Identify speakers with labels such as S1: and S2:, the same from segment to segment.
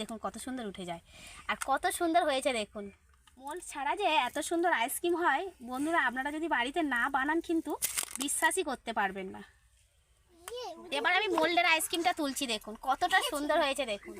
S1: দেখুন কত সুন্দর উঠে যায়। আর কত সুন্দর হয়েছে দেখুন। মোল ছাড়া যে এত সুন্দর আইসক্রিম হয় বন্ধুরা আপনারা যদি বাড়িতে না বানান কিন্তু বিশ্বাসই করতে পারবেন না। এবার আমি মোল্ডের আইসক্রিমটা তুলছি দেখুন কতটা সুন্দর হয়েছে দেখুন।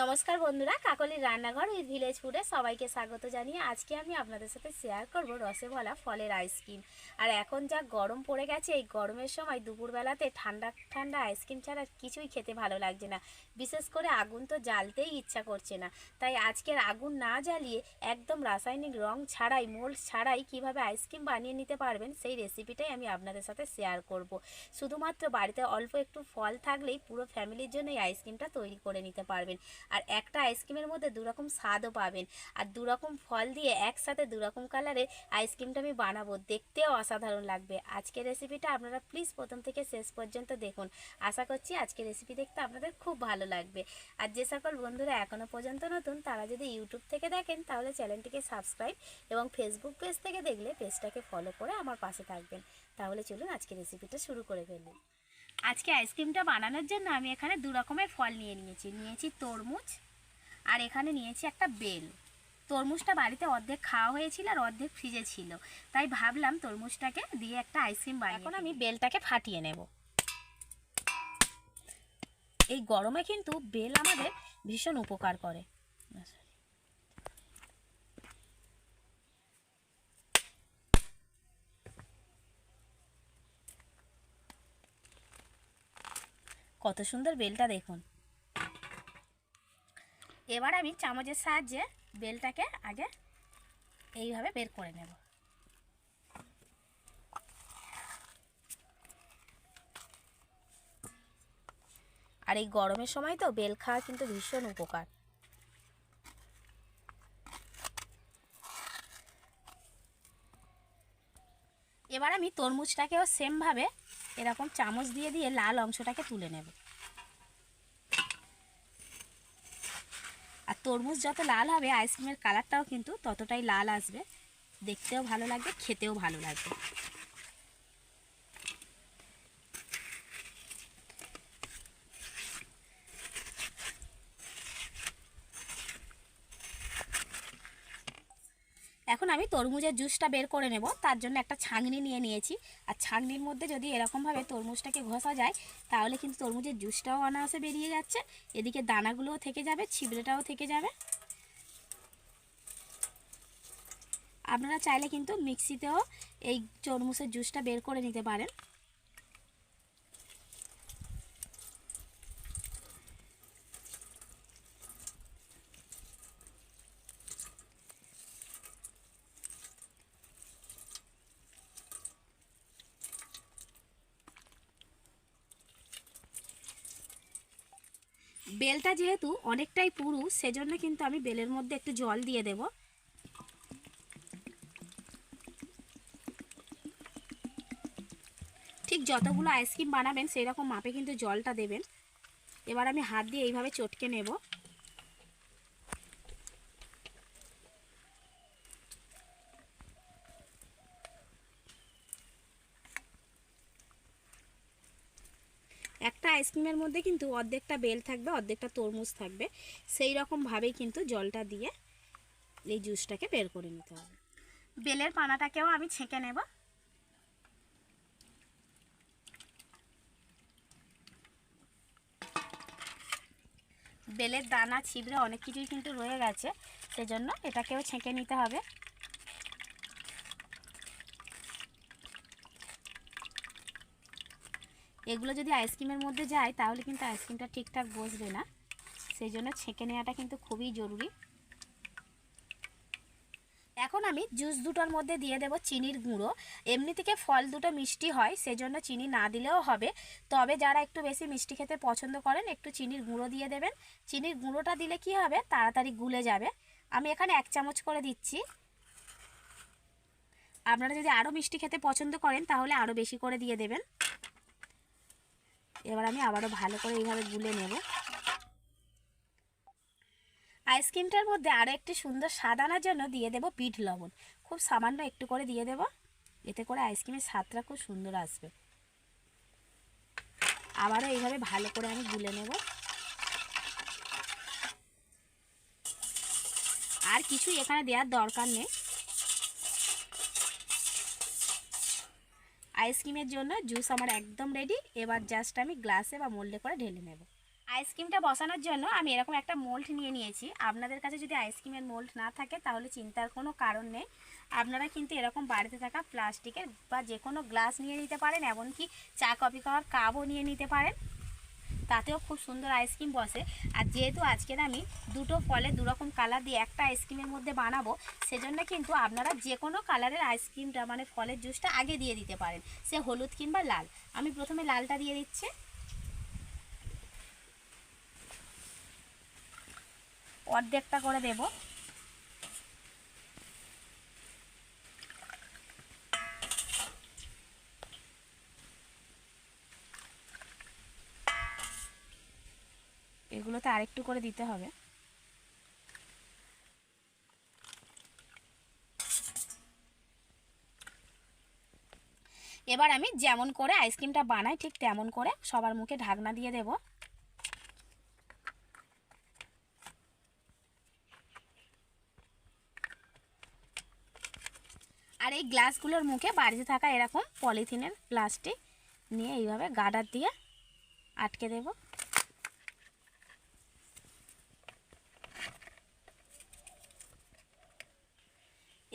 S1: নমস্কার বন্ধুরা কাকলির রান্নাঘর উইথ ভিলেজ ফুডে সবাইকে স্বাগত জানিয়ে আজকে আমি আপনাদের সাথে শেয়ার করব রসেবলা ফলের আইসক্রিম আর এখন যা গরম পড়ে গেছে, এই গরমের সময় দুপুরবেলাতে ঠান্ডা ঠান্ডা আইসক্রিম ছাড়া কিছুই খেতে ভালো লাগছে না। বিশেষ করে আগুন তো জ্বালতেই ইচ্ছা করছে না। তাই আজকের আগুন না জ্বালিয়ে একদম রাসায়নিক রং ছাড়াই মোল্ড ছাড়াই কীভাবে আইসক্রিম বানিয়ে নিতে পারবেন, সেই রেসিপিটাই আমি আপনাদের সাথে শেয়ার করব। শুধুমাত্র বাড়িতে অল্প একটু ফল থাকলেই পুরো ফ্যামিলির জন্য এই আইসক্রিমটা তৈরি করে নিতে পারবেন। আর একটা আইসক্রিমের মধ্যে দুরকম স্বাদও পাবেন। আর দুরকম ফল দিয়ে একসাথে দুরকম কালারে আইসক্রিমটা আমি বানাবো। দেখতেও অসাধারণ লাগবে। আজকের রেসিপিটা আপনারা প্লিজ প্রথম থেকে শেষ পর্যন্ত দেখুন। আশা করছি আজকের রেসিপি দেখতে আপনাদের খুব ভালো লাগবে। আর যে সকল বন্ধুরা এখনও পর্যন্ত নতুন, তারা যদি ইউটিউব থেকে দেখেন, তাহলে চ্যানেলটিকে সাবস্ক্রাইব এবং ফেসবুক পেজ থেকে দেখলে পেজটাকে ফলো করে আমার পাশে থাকবেন। তাহলে চলুন আজকে রেসিপিটা শুরু করে ফেলুন আজকে আইসক্রিমটা বানানোর জন্য আমি এখানে দু রকমের ফল নিয়ে নিয়েছি। নিয়েছি তরমুজ আর এখানে নিয়েছি একটা বেল। তরমুজটা বাড়িতে অর্ধেক খাওয়া হয়েছিল আর অর্ধেক ফ্রিজে ছিল। তাই ভাবলাম তরমুজটাকে দিয়ে একটা আইসক্রিম বানিয়ে এখন আমি বেলটাকে ফাটিয়ে নেব। এই গরমে কিন্তু বেল আমাদের ভীষণ উপকার করে। কত সুন্দর বেলটা দেখুন। এবার আমি চামচের সাহায্যে বেলটাকে আগে এইভাবে বের করে নেব। আর এই গরমের সময় তো বেল খাওয়া কিন্তু ভীষণ উপকার। এবার আমি তরমুজটাকেও সেমভাবে এরকম চামচ দিয়ে দিয়ে লাল অংশটাকে তুলে নেব। আর তরমুজ যত লাল হবে আইসক্রিমের কালারটাও কিন্তু ততটাই লাল আসবে। দেখতেও ভালো লাগবে, খেতেও ভালো লাগবে। এখন আমি তরমুজের জুসটা বের করে নেব। তার জন্য একটা ছাঁকনি নিয়ে নিয়েছি। আর ছাঁকনির মধ্যে যদি এরকমভাবে তরমুজটাকে ঘষা যায়, তাহলে কিন্তু তরমুজের জুসটাও অনায়াসে বেরিয়ে যাচ্ছে। এদিকে দানাগুলোও থেকে যাবে, ছিবড়েটাও থেকে যাবে। আপনারা চাইলে কিন্তু মিক্সিতেও এই তরমুজের জুসটা বের করে নিতে পারেন। বেলটা যেহেতু অনেকটাই পুরু, সেজন্য কিন্তু আমি বেলের মধ্যে একটু জল দিয়ে দেব। ঠিক যতগুলো আইসক্রিম বানাবেন সেই রকম মাপে কিন্তু জলটা দেবেন। এবার আমি হাত দিয়ে এইভাবে চটকে নেব। একটা আইসক্রিমের মধ্যে কিন্তু অর্ধেকটা বেল থাকবে, অর্ধেকটা তরমুজ থাকবে। সেই রকমভাবেই কিন্তু জলটা দিয়ে এই জুসটাকে বের করে নিতে হবে। বেলের পানাটাকেও আমি ছেঁকে নেব। বেলের দানা ছিবড়ে অনেক কিছুই কিন্তু রয়ে গেছে, সেজন্য এটাকেও ছেঁকে নিতে হবে। এগুলো যদি আইসক্রিমের মধ্যে যায়, তাহলে কিন্তু আইসক্রিমটা ঠিকঠাক বসবে না। সেই জন্য ছেঁকে নেওয়াটা কিন্তু খুবই জরুরি। এখন আমি জুস দুটোর মধ্যে দিয়ে দেব চিনির গুঁড়ো। এমনি থেকে ফল দুটো মিষ্টি হয়, সেজন্য চিনি না দিলেও হবে। তবে যারা একটু বেশি মিষ্টি খেতে পছন্দ করেন, একটু চিনির গুঁড়ো দিয়ে দেবেন। চিনির গুঁড়োটা দিলে কি হবে? তাড়াতাড়ি গুলে যাবে। আমি এখানে এক চামচ করে দিচ্ছি। আপনারা যদি আরও মিষ্টি খেতে পছন্দ করেন, তাহলে আরও বেশি করে দিয়ে দেবেন। এবার আমি আবারও ভালো করে এইভাবে গুলে নেব। আইসক্রিমটার মধ্যে আরও একটি সুন্দর স্বাদ আনার জন্য দিয়ে দেব পিঠ লবণ। খুব সামান্য একটু করে দিয়ে দেব। এতে করে আইসক্রিমের স্বাদটা খুব সুন্দর আসবে। আবারও এইভাবে ভালো করে আমি গুলে নেব। আর কিছু এখানে দেওয়ার দরকার নেই। আইসক্রিমের জন্য জুস আমার একদম রেডি এবার জাস্ট আমি গ্লাসে বা মোল্ডে করে ঢেলে নেব। আইসক্রিমটা বসানোর জন্য আমি এরকম একটা মোল্ড নিয়ে নিয়েছি। আপনাদের কাছে যদি আইসক্রিমের মোল্ড না থাকে তাহলে চিন্তার কোনো কারণ নেই। আপনারা কিন্তু এরকম বাড়িতে থাকা প্লাস্টিকের বা যে কোনো গ্লাস নিয়ে নিতে পারেন, এমনকি চা কফি খাওয়ার কাপও নিয়ে নিতে পারেন। তাতেও খুব সুন্দর আইসক্রিম বসে। আর যেহেতু আজকের আমি দুটো ফলে দুরকম কালার দিয়ে একটা আইসক্রিমের মধ্যে বানাবো, সেজন্য কিন্তু আপনারা যে কোনো কালারের আইসক্রিমটা মানে ফলের জুসটা আগে দিয়ে দিতে পারেন। সে হলুদ কিংবা লাল। আমি প্রথমে লালটা দিয়ে দিচ্ছি। অর্ধেকটা করে দেব। এগুলোতে আরেকটু করে দিতে হবে। এবার আমি যেমন করে আইসক্রিমটা বানাই, ঠিক তেমন করে সবার মুখে ঢাকনা দিয়ে দেব। আর এই গ্লাসগুলোর মুখে বাড়িতে থাকা এরকম পলিথিনের প্লাস্টিক নিয়ে এইভাবে গার্ডার দিয়ে আটকে দেবো।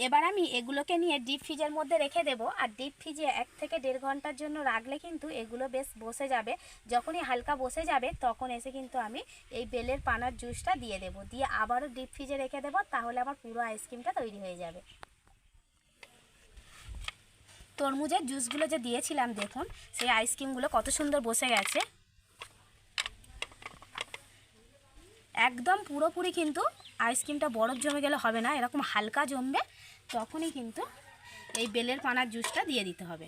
S1: এবার আমি এগুলোকে নিয়ে ডিপ ফ্রিজের মধ্যে রেখে দেবো। আর ডিপ ফ্রিজে এক থেকে দেড় ঘণ্টার জন্য রাখলে কিন্তু এগুলো বেশ বসে যাবে। যখনই হালকা বসে যাবে, তখন এসে কিন্তু আমি এই বেলের পানার জুসটা দিয়ে দেবো। দিয়ে আবারও ডিপ ফ্রিজে রেখে দেবো, তাহলে আমার পুরো আইসক্রিমটা তৈরি হয়ে যাবে। তরমুজের জুসগুলো যে দিয়েছিলাম, দেখুন, সেই আইসক্রিমগুলো কত সুন্দর বসে গেছে। একদম পুরোপুরি কিন্তু আইসক্রিমটা বরফ জমে গেলে হবে না, এরকম হালকা জমবে। তখনই কিন্তু এই বেলের পানার জুসটা দিয়ে দিতে হবে।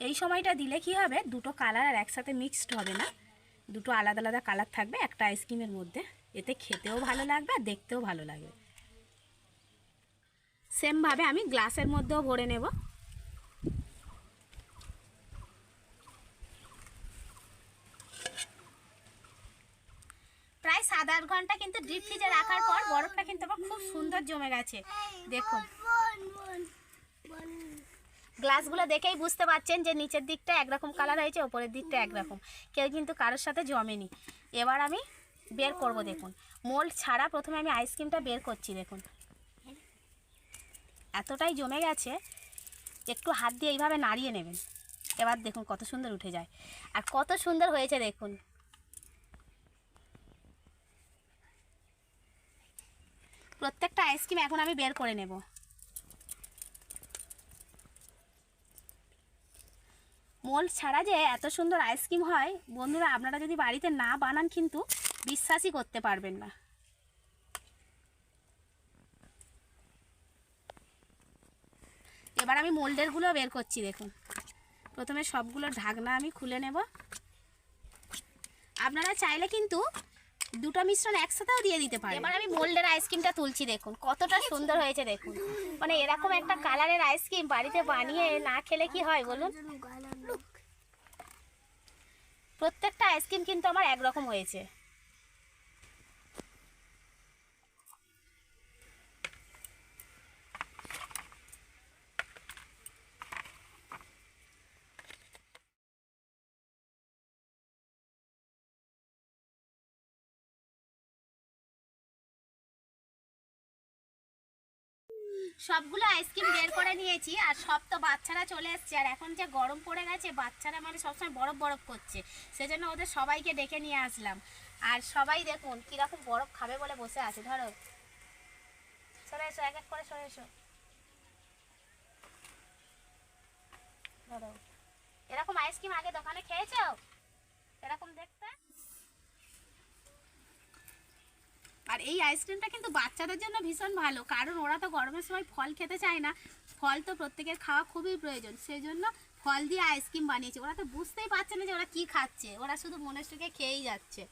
S1: এই সময়টা দিলে কি হবে? দুটো কালার আর একসাথে মিক্সড হবে না। দুটো আলাদা আলাদা কালার থাকবে, একটা আইসক্রিমের মধ্যে। এতে খেতেও ভালো লাগবে আর দেখতেও ভালো লাগবে। সেমভাবে আমি গ্লাসের মধ্যেও ভরে নেব। প্রায় সাত আট ঘণ্টা কিন্তু ডিপ ফ্রিজে রাখার পর বরফটা কিন্তু আমার খুব সুন্দর জমে গেছে। দেখুন। গ্লাসগুলো দেখেই বুঝতে পারছেন যে নিচের দিকটা একরকম কালার হয়েছে, ওপরের দিকটা একরকম। কেউ কিন্তু কারোর সাথে জমেনি। এবার আমি বের করব, দেখুন। মোল্ড ছাড়া প্রথমে আমি আইসক্রিমটা বের করছি, দেখুন। এতটাই জমে গেছে, একটু হাত দিয়ে এইভাবে নাড়িয়ে নেবেন। এবার দেখুন কত সুন্দর উঠে যায়। আর কত সুন্দর হয়েছে, দেখুন। প্রত্যেকটা আইসক্রিম এখন আমি বের করে নেব। মোল্ড ছাড়া যে এত সুন্দর আইসক্রিম হয়, বন্ধুরা আপনারা যদি বাড়িতে না বানান কিন্তু বিশ্বাসই করতে পারবেন না। এবার আমি মোল্ডেরগুলো বের করছি, দেখুন। প্রথমে সবগুলো ঢাকনা আমি খুলে নেব। আপনারা চাইলে কিন্তু দুটো মিশ্রণ একসাথেও দিয়ে দিতে পারি। এবার আমি মোল্ডের আইসক্রিমটা তুলছি দেখুন কতটা সুন্দর হয়েছে দেখুন। মানে এরকম একটা কালারের আইসক্রিম বাড়িতে বানিয়ে না খেলে কি হয় বলুন? প্রত্যেকটা আইসক্রিম কিন্তু আমার একরকম হয়েছে। সবগুলো আইসক্রিম বের করে নিয়েছি আর সব তো বাচ্চারা চলে এসছে। আর এখন যে গরম পড়ে গেছে, বাচ্চারা মানে সবসময় বরফ বরফ করছে। সেজন্য ওদের সবাইকে ডেকে নিয়ে আসলাম। আর সবাই দেখুন কীরকম বরফ খাবে বলে বসে আছে, ধরো। সরে এসো, এক এক করে সরে এসো। ধরো। এরকম আইসক্রিম আগে দোকানে খেয়েছো? এরকম দেখতে? আর এই আইসক্রিমটা কিন্তু বাচ্চাদের জন্য ভীষণ ভালো কারণ ওরা তো গরমের সময় ফল খেতে চায় না। ফল তো প্রত্যেকের খাওয়া খুবই প্রয়োজন সেই জন্য ফল দিয়ে আইসক্রিম বানিয়েছে। ওরা তো বুঝতেই পারছে না যে ওরা কি খাচ্ছে ওরা শুধু মনের সুখে খেয়েই যাচ্ছে।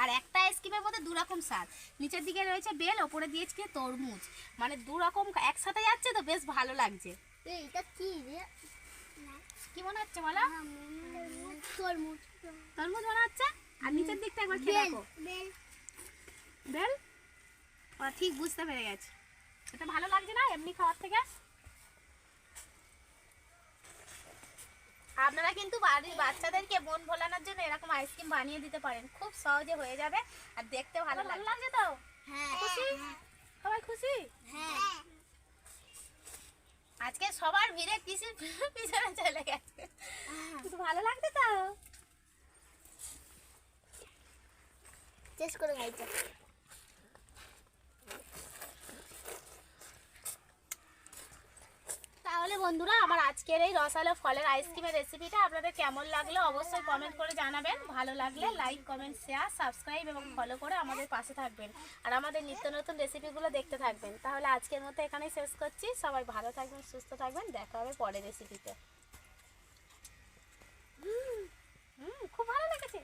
S1: আর একটা আইসক্রিমের মধ্যে দু রকম স্বাদ নিচের দিকে রয়েছে বেল ওপরে দিয়েছে তরমুজ। মানে দু রকম একসাথে যাচ্ছে তো বেশ ভালো লাগছে।
S2: এটা কি রে?
S1: কি মনে হচ্ছে বলো?
S2: তরমুজ।
S1: তরমুজ মনে হচ্ছে? আর নিচের দিকটা একবার খেয়ে দেখো।
S2: বেল
S1: বেল ওরা ঠিক বুঝতে পেরে গেছে। এটা ভালো লাগছে না এমনি খাওয়ার থেকে? আপনারা কিন্তু বাড়ির বাচ্চাদেরকে মন ভোলানোর জন্য এরকম আইসক্রিম বানিয়ে দিতে পারেন। খুব সহজে হয়ে যাবে আর দেখতে ভালো ভালো লাগছে। তো?
S2: হ্যাঁ
S1: খুশি? সবাই খুশি?
S2: হ্যাঁ।
S1: আজকে সবার ভিড়ে পিছনে পিছনে চলে গেছে। কিন্তু ভালো লাগছে তো?
S2: চেস করে খাইছে
S1: তাহলে বন্ধুরা আমার আজকের এই রসালো ফলের আইসক্রিমের রেসিপিটা আপনাদের কেমন লাগল অবশ্যই কমেন্ট করে জানাবেন। ভালো লাগলে লাইক কমেন্ট শেয়ার সাবস্ক্রাইব এবং ফলো করে আমাদের পাশে থাকবেন। আর আমাদের নিত্য নতুন রেসিপিগুলো দেখতে থাকবেন। তাহলে আজকের মতো এখানেই শেষ করছি। সবাই ভালো থাকবেন, সুস্থ থাকবেন। দেখা হবে পরের রেসিপিতে হুম, খুব ভালো লেগেছে।